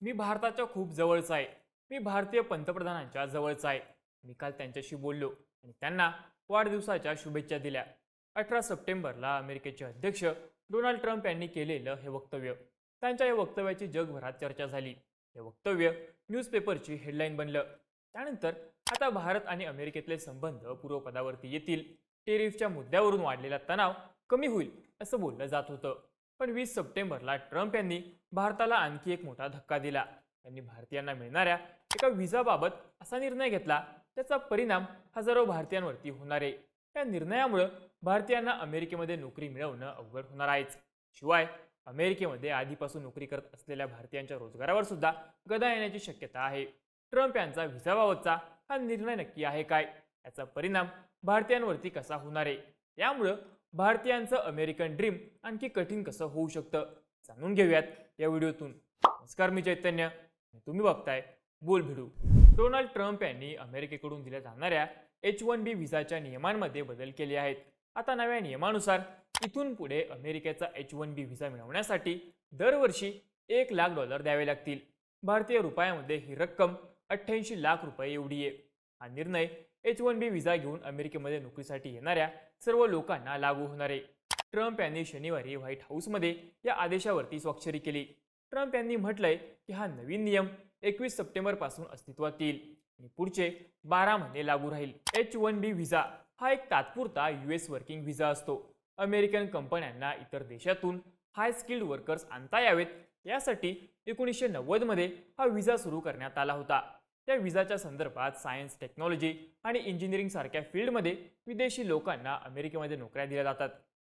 मी भारताच्या खूप जवळचा आहे. मी भारतीय पंतप्रधानांच्या जवळचा आहे. मी काल त्यांच्याशी बोललो आणि त्यांना वाढदिवसाच्या शुभेच्छा दिल्या. अठरा सप्टेंबरला अमेरिकेचे अध्यक्ष डोनाल्ड ट्रम्प यांनी केलेलं हे वक्तव्य. त्यांच्या या वक्तव्याची जगभरात चर्चा झाली. हे वक्तव्य न्यूजपेपरची हेडलाईन बनलं. त्यानंतर आता भारत आणि अमेरिकेतले संबंध पूर्वपदावरती येतील. टेरिफच्या मुद्द्यावरून वाढलेला तणाव कमी होईल असं बोललं जात होतं. पण वीस सप्टेंबरला ट्रम्प यांनी भारताला आणखी एक मोठा धक्का दिला. त्यांनी भारतीयांना मिळणाऱ्या एका व्हिसाबाबत असा निर्णय घेतला त्याचा परिणाम हजारो भारतीयांवरती होणार. आहे या निर्णयामुळं भारतीयांना अमेरिकेमध्ये नोकरी मिळवणं अवघड होणार आहेच. शिवाय अमेरिकेमध्ये आधीपासून नोकरी करत असलेल्या भारतीयांच्या रोजगारावर सुद्धा गदा येण्याची शक्यता आहे. ट्रम्प यांचा व्हिसाबाबतचा हा निर्णय नक्की आहे काय? याचा परिणाम भारतीयांवरती कसा होणार आहे? यामुळं भारतीयांचं अमेरिकन ड्रीम आणखी कठीण कसं होऊ शकतं? जाणून घेऊयात या व्हिडिओतून. नमस्कार मी चैतन्य. तुम्ही बघताय बोल भिडू. डोनाल्ड ट्रम्प यांनी अमेरिकेकडून दिल्या जाणाऱ्या एच वन बी व्हिसाच्या नियमांमध्ये बदल केले आहेत. आता नव्या नियमानुसार इथून पुढे अमेरिकेचा एच वन बी व्हिसा मिळवण्यासाठी दरवर्षी एक लाख डॉलर द्यावे लागतील. भारतीय रुपयामध्ये ही रक्कम अठ्ठ्याऐंशी लाख रुपये एवढी आहे. हा निर्णय एच वन बी व्हिसा घेऊन अमेरिकेमध्ये नोकरीसाठी येणाऱ्या सर्व लोकांना लागू होणार आहे. ट्रम्प यांनी शनिवारी व्हाईट हाऊसमध्ये या आदेशावरती स्वाक्षरी केली. ट्रम्प यांनी म्हटलंय की हा नवीन नियम एकवीस सप्टेंबरपासून अस्तित्वात येईल आणि पुढचे बारा महिने लागू राहील. एच वन बी व्हिसा हा एक तात्पुरता युएस वर्किंग व्हिसा असतो. अमेरिकन कंपन्यांना इतर देशातून हाय स्किल्ड वर्कर्स आणता यावेत. यासाठी एकोणीसशे नव्वदमध्ये हा व्हिसा सुरू करण्यात आला होता. त्या व्हिसाच्या संदर्भात सायन्स टेक्नॉलॉजी आणि इंजिनिअरिंग सारख्या फील्डमध्ये विदेशी लोकांना अमेरिकेमध्ये नोकऱ्या दिल्या जातात.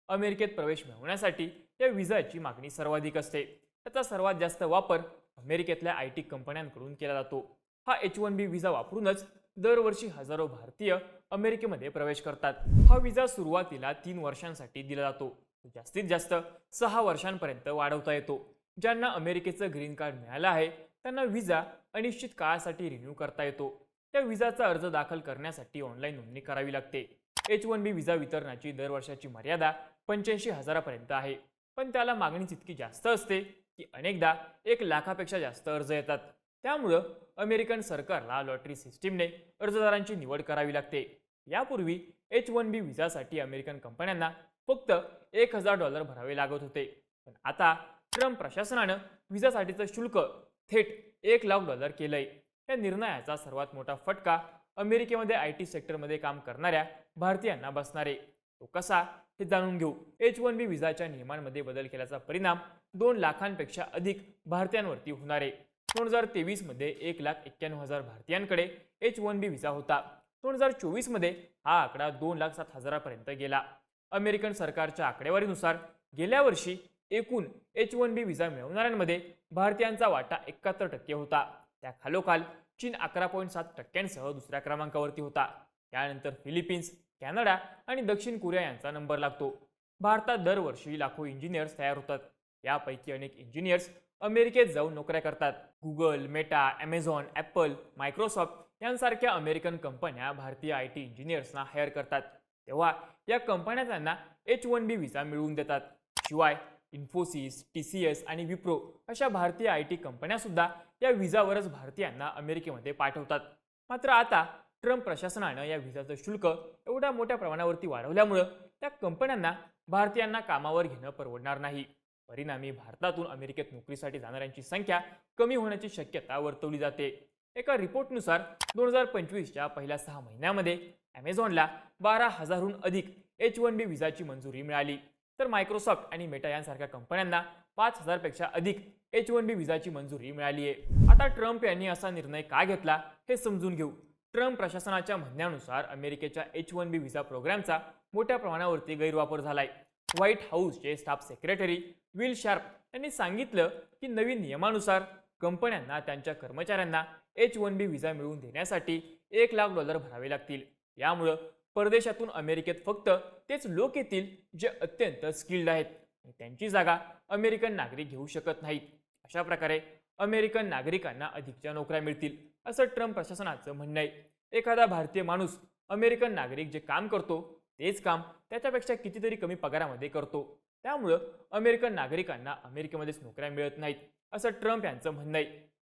अमेरिकेत प्रवेश मिळवण्यासाठी या व्हिसाची मागणी सर्वाधिक असते. त्याचा सर्वात जास्त वापर अमेरिकेतल्या आय टी कंपन्यांकडून केला जातो. हा एच वन बी व्हिसा वापरूनच दरवर्षी हजारो भारतीय अमेरिकेमध्ये प्रवेश करतात. हा व्हिसा सुरुवातीला तीन वर्षांसाठी दिला जातो. जास्तीत जास्त सहा वर्षांपर्यंत वाढवता येतो. ज्यांना अमेरिकेचं ग्रीन कार्ड मिळालं आहे त्यांना व्हिसा अनिश्चित काळासाठी रिन्यू करता येतो. त्या विजाचा अर्ज दाखल करण्यासाठी ऑनलाईन नोंदणी करावी लागते. एच वन बी विजा वितरणाची दर वर्षाची मर्यादा पंच्याऐंशी हजारापर्यंत आहे. पण त्याला मागणीच इतकी जास्त असते की अनेकदा एक लाखापेक्षा जास्त अर्ज येतात. त्यामुळं अमेरिकन सरकारला लॉटरी सिस्टीमने अर्जदारांची निवड करावी लागते. यापूर्वी एच वन बी विजासाठी अमेरिकन कंपन्यांना फक्त एक हजार डॉलर भरावे लागत होते. पण आता ट्रम्प प्रशासनानं विजासाठीचं शुल्क थेट एक लाख डॉलर केलंय. या निर्णयाचा सर्वात मोठा फटका अमेरिकेमध्ये आय टी सेक्टरमध्ये काम करणाऱ्या भारतीयांना बसणार आहे. तो कसा हे जाणून घेऊ. एच वन बी व्हिसाच्या नियमांमध्ये बदल केल्याचा परिणाम दोन लाखांपेक्षा अधिक भारतीयांवरती होणार आहे. दोन हजार तेवीसमध्ये एक लाख एक्क्याण्णव हजार भारतीयांकडे एच वन बी व्हिसा होता. दोन हजार चोवीसमध्ये हा आकडा दोन लाख सात हजारापर्यंत गेला. अमेरिकन सरकारच्या आकडेवारीनुसार गेल्या वर्षी एकूण एच वन बी व्हिसा मिळवणाऱ्यांमध्ये भारतीयांचा वाटा एकाहत्तर टक्के होता. त्या खालोखाल चीन अकरा पॉईंट सात टक्क्यांसह दुसऱ्या क्रमांकावरती होता. त्यानंतर फिलिपिन्स कॅनडा आणि दक्षिण कोरिया यांचा नंबर लागतो. भारतात दरवर्षी लाखो इंजिनियर्स तयार होतात. यापैकी अनेक इंजिनियर्स अमेरिकेत जाऊन नोकऱ्या करतात. Google Meta Amazon Apple Microsoft यांसारख्या अमेरिकन कंपन्या भारतीय आय टी इंजिनियर्सना हायर करतात. तेव्हा या कंपन्या त्यांना एच वन बी व्हिसा मिळवून देतात. शिवाय इन्फोसिस टी सी एस आणि विप्रो अशा भारतीय आय टी कंपन्यासुद्धा या विजावरच भारतीयांना अमेरिकेमध्ये पाठवतात. मात्र आता ट्रम्प प्रशासनानं या विजाचं शुल्क एवढ्या मोठ्या प्रमाणावरती वाढवल्यामुळं त्या कंपन्यांना भारतीयांना कामावर घेणं परवडणार नाही. परिणामी भारतातून अमेरिकेत नोकरीसाठी जाणाऱ्यांची संख्या कमी होण्याची शक्यता वर्तवली जाते. एका रिपोर्टनुसार दोन हजार पंचवीसच्या पहिल्या सहा महिन्यामध्ये ॲमेझॉनला बारा हजारहून अधिक एच वन बी व्हिजाची मंजुरी मिळाली. तर मायक्रोसॉफ्ट आणि मेटा यांसारख्या कंपन्यांना पाच हजारपेक्षा अधिक एच वन बी व्हिसाची मंजुरी मिळाली आहे. आता ट्रम्प यांनी असा निर्णय का घेतला हे समजून घेऊ. ट्रम्प प्रशासनाच्या म्हणण्यानुसार अमेरिकेच्या एच वन बी व्हिसा प्रोग्रामचा मोठ्या प्रमाणावरती गैरवापर झालाय. व्हाईट हाऊसचे स्टाफ सेक्रेटरी विल शार्प यांनी सांगितलं की नवीन नियमानुसार कंपन्यांना त्यांच्या कर्मचाऱ्यांना एच वन बी व्हिसा मिळवून देण्यासाठी एक लाख डॉलर भरावे लागतील. यामुळं परदेशातून अमेरिकेत फक्त तेच लोक येतील जे अत्यंत स्किल्ड आहेत. त्यांची जागा अमेरिकन नागरिक घेऊ शकत नाहीत. अशा प्रकारे अमेरिकन नागरिकांना अधिकच्या नोकऱ्या मिळतील असं ट्रम्प प्रशासनाचं म्हणणं आहे. एखादा भारतीय माणूस अमेरिकन नागरिक जे काम करतो तेच काम त्याच्यापेक्षा कितीतरी कमी पगारामध्ये करतो. त्यामुळं अमेरिकन नागरिकांना अमेरिकेमध्येच नोकऱ्या मिळत नाहीत असं ट्रम्प यांचं म्हणणं आहे.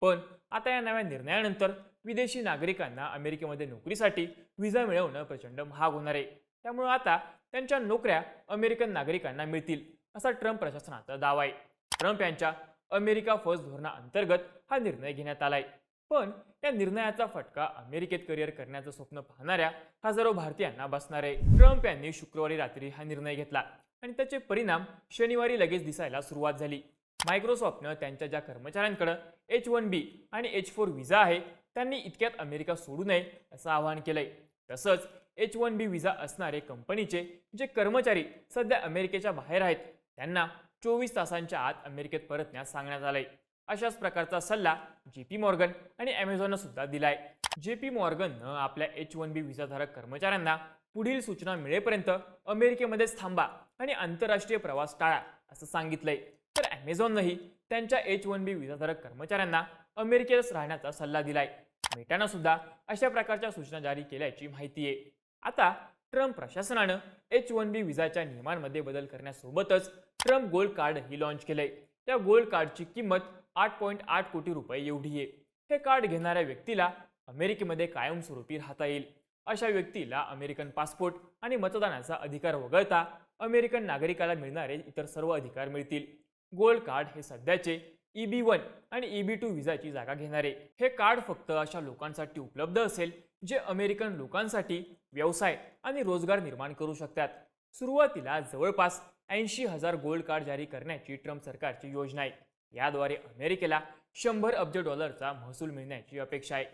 पण आता या नव्या निर्णयानंतर विदेशी नागरिकांना अमेरिकेमध्ये नोकरीसाठी व्हिसा मिळवणं प्रचंड महाग होणार आहे. त्यामुळे आता त्यांच्या नोकऱ्या अमेरिकन नागरिकांना मिळतील असा ट्रम्प प्रशासनाचा दावा आहे. ट्रम्प यांच्या अमेरिका फर्स्ट धोरणाअंतर्गत हा निर्णय घेण्यात आलाय. पण या निर्णयाचा फटका अमेरिकेत करिअर करण्याचं स्वप्न पाहणाऱ्या हजारो भारतीयांना बसणार आहे. ट्रम्प यांनी शुक्रवारी रात्री हा निर्णय घेतला आणि त्याचे परिणाम शनिवारी लगेच दिसायला सुरुवात झाली. मायक्रोसॉफ्टनं त्यांच्या ज्या कर्मचाऱ्यांकडं एच वन बी आणि एच फोर व्हिसा आहे त्यांनी इतक्यात अमेरिका सोडू नये असं आवाहन केलंय. तसंच एच वन बी व्हिसा असणारे कंपनीचे जे कर्मचारी सध्या अमेरिकेच्या बाहेर आहेत त्यांना चोवीस तासांच्या आत अमेरिकेत परतण्यास सांगण्यात आलंय. अशाच प्रकारचा सल्ला जे पी मॉर्गन आणि अमेझॉननं सुद्धा दिलाय. जे पी मॉर्गननं आपल्या एच वन बी व्हिसाधारक कर्मचाऱ्यांना पुढील सूचना मिळेपर्यंत अमेरिकेमध्येच थांबा आणि आंतरराष्ट्रीय प्रवास टाळा असं सांगितलंय. तर अमेझॉननंही त्यांच्या एच वन बी व्हिसाधारक कर्मचाऱ्यांना अमेरिकेतच राहण्याचा सल्ला दिलाय. मेटानं सुद्धा अशा प्रकारच्या सूचना जारी केल्याची माहिती आहे. आता ट्रम्प प्रशासनानं एच वन बी व्हिसाच्या नियमांमध्ये बदल करण्यासोबतच ट्रम्प गोल्ड कार्ड ही लॉन्च केलंय. त्या गोल्ड कार्डची किंमत आठ पॉईंट आठ कोटी रुपये एवढी आहे. हे कार्ड घेणाऱ्या व्यक्तीला अमेरिकेमध्ये कायमस्वरूपी राहता येईल. अशा व्यक्तीला अमेरिकन पासपोर्ट आणि मतदानाचा अधिकार वगळता अमेरिकन नागरिकाला मिळणारे इतर सर्व अधिकार मिळतील. गोल्ड कार्ड हे सध्याचे ई बी वन आणि ई बी टू व्हिसाची जागा घेणारे. हे कार्ड फक्त अशा लोकांसाठी उपलब्ध असेल जे अमेरिकन लोकांसाठी व्यवसाय आणि रोजगार निर्माण करू शकतात. सुरुवातीला जवळपास ऐंशी हजार गोल्ड कार्ड जारी करण्याची ट्रम्प सरकारची योजना आहे. याद्वारे अमेरिकेला शंभर अब्ज डॉलरचा महसूल मिळण्याची अपेक्षा आहे.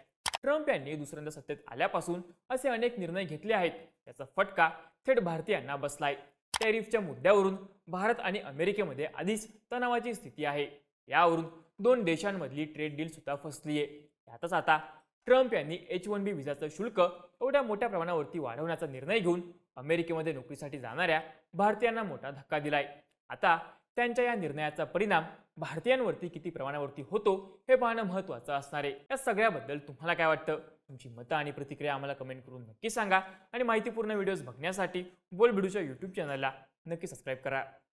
ट्रम्प यांनी दुसऱ्यांदा सत्तेत आल्यापासून असे अनेक निर्णय घेतले आहेत. त्याचा फटका थेट भारतीयांना बसलाय. टॅरिफच्या मुद्द्यावरून भारत आणि अमेरिकेमध्ये आधीच तणावाची स्थिती आहे. यावरून दोन देशांमधली ट्रेड डील सुद्धा फसली आहे यातच आता ट्रम्प यांनी एच वन बी व्हिसाचं शुल्क एवढ्या मोठ्या प्रमाणावरती वाढवण्याचा निर्णय घेऊन अमेरिकेमध्ये नोकरीसाठी जाणाऱ्या भारतीयांना मोठा धक्का दिलाय. आता त्यांच्या या निर्णयाचा परिणाम भारतीयांवरती किती प्रमाणावरती होतो हे पाहणं महत्त्वाचं असणार आहे. या सगळ्याबद्दल तुम्हाला काय वाटतं? तुमची मतं आणि प्रतिक्रिया आम्हाला कमेंट करून नक्की सांगा आणि माहितीपूर्ण व्हिडिओज बघण्यासाठी बोल बिडूच्या यूट्यूब चॅनलला नक्की सबस्क्राईब करा.